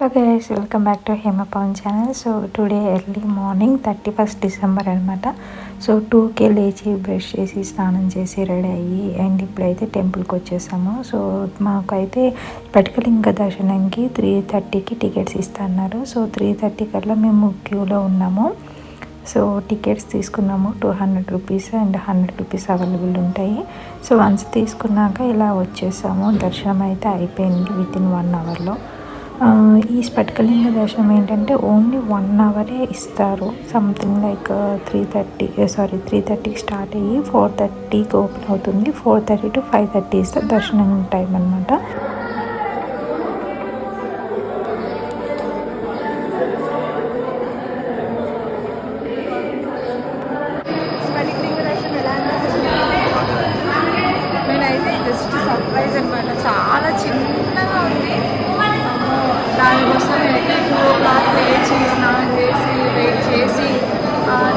Okay guys welcome back to Hema Pavan channel so today early morning thirty first December అనమాట so టూకే లేచి brush చేసి స్నానం చేసి రెడీ అయ్యి అండ్ ఇప్పుడైతే టెంపుల్కి వచ్చేసాము. సో మాకైతే పటికలింగ దర్శనంకి త్రీ థర్టీకి టికెట్స్ ఇస్తున్నారు. సో త్రీ థర్టీ కల్లా మేము క్యూలో ఉన్నాము. సో టికెట్స్ తీసుకున్నాము two hundred rupees and hundred rupees available ఉంటాయి. సో వన్స్ తీసుకున్నాక ఇలా వచ్చేసాము. దర్శనం అయితే అయిపోయింది విత్ ఇన్ వన్ అవర్లో ఈ స్పటికలింగ దర్శనం ఏంటంటే ఓన్లీ వన్ అవరే ఇస్తారు. Something like three thirty sorry three థర్టీకి స్టార్ట్ అయ్యి ఫోర్ థర్టీకి ఓపెన్ అవుతుంది. Four thirty to five thirty ఇస్తే దర్శనం టైం అనమాట నేనైతే జస్ట్ సర్ప్రైజ్ అనమాట చాలా చిన్నగా ఉంది దానికోసం అయితే టూ ఓ క్లాక్ లేచి స్నానం చేసి వెయిట్ చేసి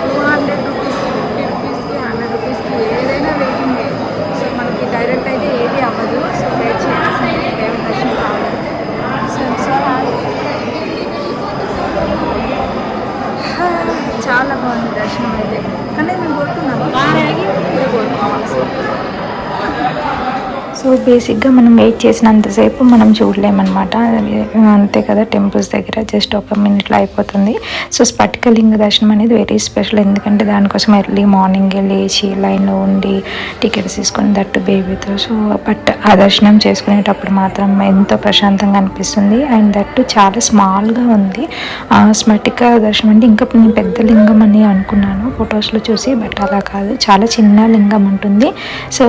టూ హండ్రెడ్ రూపీస్కి ఫిఫ్టీ రూపీస్కి హండ్రెడ్ రూపీస్కి ఏదైనా వెయిటింగ్ సో మనకి డైరెక్ట్ అయితే ఏది అవ్వదు సో వెయిట్ చేయాల్సింది దేవుడి దర్శనం కావాలంటే సో సో చాలా బాగుంది దర్శనం అయితే కానీ మేము కోరుకున్నాము ఇది కోరుకోవాలి సో బేసిక్గా మనం వెయిట్ చేసినంతసేపు మనం చూడలేమన్నమాట. అంతే కదా టెంపుల్స్ దగ్గర జస్ట్ ఒక మినిట్లో అయిపోతుంది. సో స్పటికలింగ దర్శనం అనేది వెరీ స్పెషల్. ఎందుకంటే దానికోసం ఎర్లీ మార్నింగ్ లేచి లైన్లో ఉండి టికెట్స్ తీసుకొని దట్టు బేబీతో. సో బట్ ఆ దర్శనం చేసుకునేటప్పుడు మాత్రం ఎంతో ప్రశాంతంగా అనిపిస్తుంది. అండ్ దట్టు చాలా స్మాల్గా ఉంది. ఆ స్మటిక దర్శనం అంటే ఇంకా నేను పెద్ద లింగం అని అనుకున్నాను ఫొటోస్లో చూసి బట్ అలా కాదు. చాలా చిన్న లింగం ఉంటుంది. సో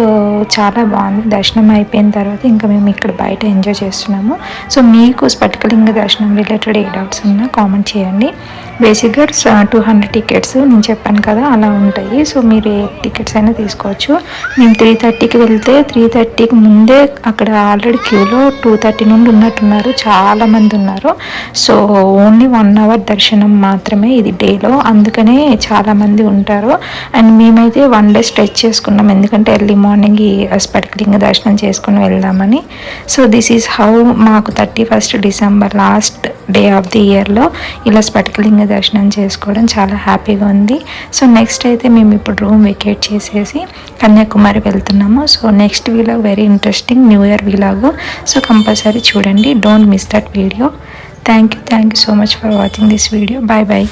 చాలా బాగుంది. దర్శనం అయిపోయిన తర్వాత ఇంకా మేము ఇక్కడ బయట ఎంజాయ్ చేస్తున్నాము. సో మీకు స్ఫటికలింగ దర్శనం రిలేటెడ్ ఏ డౌట్స్ ఉన్నా కామెంట్ చేయండి. బేసిక్గా టూ హండ్రెడ్ టికెట్స్ నేను చెప్పాను కదా అలా ఉంటాయి. సో మీరు ఏ టికెట్స్ అయినా తీసుకోవచ్చు. మేము త్రీ థర్టీకి వెళ్తే త్రీ థర్టీకి ముందే అక్కడ ఆల్రెడీ క్యూలో టూ థర్టీ నుండి ఉన్నట్టున్నారు. చాలా మంది ఉన్నారు. సో ఓన్లీ వన్ అవర్ దర్శనం మాత్రమే ఇది డేలో అందుకనే చాలామంది ఉంటారు. అండ్ మేమైతే వన్ డే స్ట్రెచ్ చేసుకున్నాం. ఎందుకంటే ఎర్లీ మార్నింగ్ ఈ స్పటికలింగ దర్శనం చేసుకుని వెళ్దామని. సో దిస్ ఈజ్ హౌ మాకు thirty first December last day of the ఇయర్లో ఇలా స్పటికలింగ దర్శనం చేసుకోవడం చాలా హ్యాపీగా ఉంది. సో నెక్స్ట్ అయితే మేము ఇప్పుడు రూమ్ వెకేట్ చేసేసి కన్యాకుమారి వెళ్తున్నాము. So next vlog very interesting new year vlog so compulsory చూడండి. Don't miss that video thank you thank you so much for watching this video bye bye